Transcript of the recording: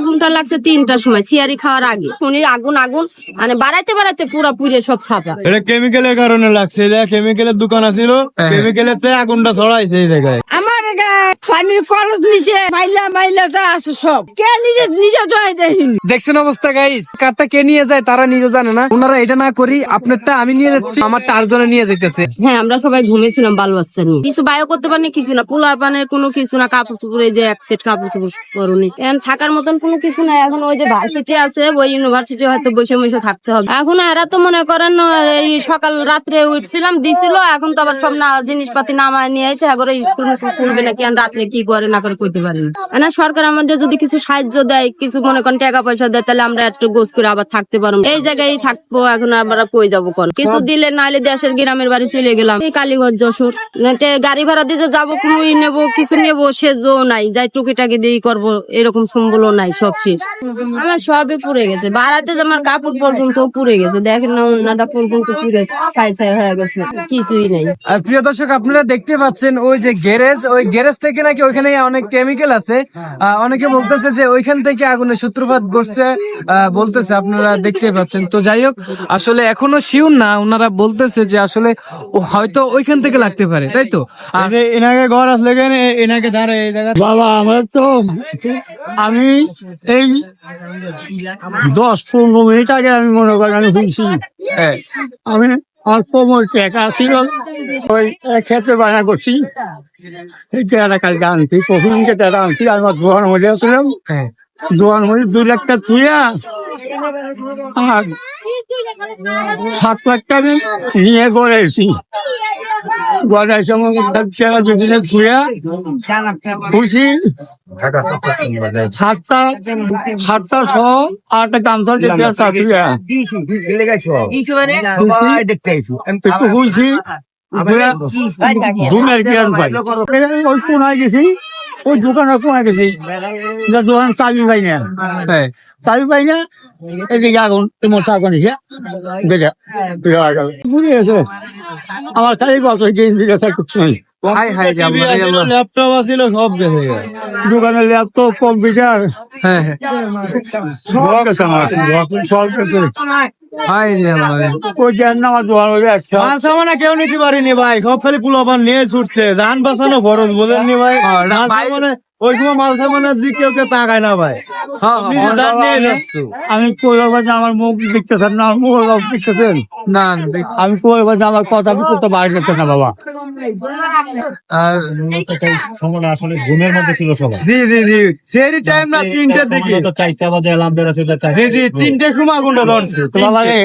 আগুনটা লাগছে তিনটার সময় সিয়ারি খাওয়ার আগে। শুনি আগুন আগুন মানে বাড়াইতে বাড়াইতে পুরা পুড়ে সব ছাপা। এটা কেমিক্যালের কারণে লাগছে কেমিক্যালের দোকান আছিল কেমিক্যালের তে আগুনটা ছড়াইছে এই জায়গায়। আমার গা পানির কলস নিচে মাইলা মাইলা তা আছে সব। কে নিজে নিজে জয় দেখিনি দেখছেন অবস্থা গাইস কারটা কে নিয়ে যায় তারা নিজে জানে না। ওনারা এটা না করি আপনারটা আমি নিয়ে যাচ্ছি আমারটা নিয়ে যাইতেছে। হ্যাঁ আমরা সবাই ঘুমিয়েছিলাম বাল বাচ্চা নিয়ে কিছু বায়ও করতে পারিনি কিছু না। পোলা পানের কোনো কিছু না কাপড় চোপড় এই যে এক সেট কাপড় চোপড় পরনি। এখন থাকার মতন কোনো কিছু নাই। এখন ওই যে ভার্সিটি আছে ওই ইউনিভার্সিটি হয়তো বসে বসে থাকতে হবে। এখন এরা তো মনে করেন এই সকাল রাত্রে উঠছিলাম দিছিল এখন তো আবার সব না জিনিসপাতি নামায় নিয়ে এসে একবার স্কুল খুলবে নাকি আর রাত্রে কি করে না করে কইতে পারি না সরকার আমাদের যদি কিছু সাহায্য দেয় কিছু মনে করেন টাকা পয়সা দেয় তাহলে আমরা একটু গোস করে আবার থাকতে পারব। এই জায়গায় থাকব এখন আমরা কই যাব কোন? কিছু দিলে নাইলে দেশের গ্রামের বাড়ি চলে গেলাম। এই কালীগঞ্জ যশোর। গাড়ি ভাড়া দিতে যাব কুলুই নেব কিছু নেব সে জো নাই। যাই টুকিটাকি দিয়ে করব এরকম সম্বলও নাই সব শেষ আমার সবই পুড়ে গেছে। বাড়াতে আমার কাপড় পর্যন্ত পুড়ে গেছে। দেখেন না ওনাটা পর্যন্ত পুড়ে ছাই ছাই হয়ে গেছে। কিছুই নাই। আর প্রিয় দর্শক আপনারা দেখতে পাচ্ছেন ওই যে গ্যারেজ ওই গ্যারেজ থেকে নাকি ওইখানে অনেক কেমিক্যাল আছে। আহ, অনেকে বলতেছে যে ওইখান থেকে আগুনের সূত্রপাত ঘটছে। আহ, বলতেছে আপনারা দেখতে পাচ্ছেন। তো যাই হোক আসলে এখনও শিওর না ওনারা বলতেছে যে আসলে হয়তো ওইখান থেকে লাগতে পারে তাই তো? এনাকে ঘর আসলে কেন? এনাকে দাঁড়ে এই বাবা আমার তো আমি এই দশ পনেরো মিনিট আগে আমি মনে করি আমি শুনছি। হ্যাঁ, আমি কোমর টেকা ছিল। ওই ক্ষেত্রে বানা করছি। এই টেকা কালকে আনছি প্রথমকে টেকা আনছি আমার দোয়ার মধ্যে আসলাম হ্যাঁ। দোয়ার মধ্যে দু লাখটা তুইয়া আর সাত লাখটা আমি নিয়ে এসেছি। গড়াই সময় টাকা দুদিনে তুইয়া খুশি। সাতটা সাতটা ছ আটটা কান্তর যেটা চাতুয়া একটু খুশি। ঘুমের কি আর পাই ওই কোনায় গেছি। ওই দোকানের কোনায় গেছি? যা দোকান চাবি পাই না। হ্যাঁ। চাবি পাই না এদিকে আগুন তোমার আগুন এসে ঘুরে গেছে আমার খালি বছর গেঞ্জি গেছে কিছু নেই। হাই হাই রে আল্লাহ রে আল্লাহ। ল্যাপটপ আছিল সব গেছে গা। Laptop computer. হ্যাঁ হ্যাঁ। সব গেছে আমার। সব গেছে। কেউ নিতে পারেনি ভাই সব খালি পুলাপান নিয়ে ছুটছে। যান বাঁচানো ফরজ বলেননি ভাই? ওই সময় মাল সামানের দিকে কেউ কেউ তাকায় না ভাই। হ্যাঁ, হ্যাঁ, আমি আমার মুখ দেখতেছেন না মুখ দেখতেছেন? না না, আমি আমার কথা আমি করতে বাইরে যেতে না বাবা। আসলে ঘুমের মধ্যে ছিল সবাই জি জি জি। সেই টাইম না তিনটের দিকে। চারটা বাজে অ্যালার্ম বেরোচ্ছে জি জি তিনটের সময় আগুনটা ধরছে। বাবা রে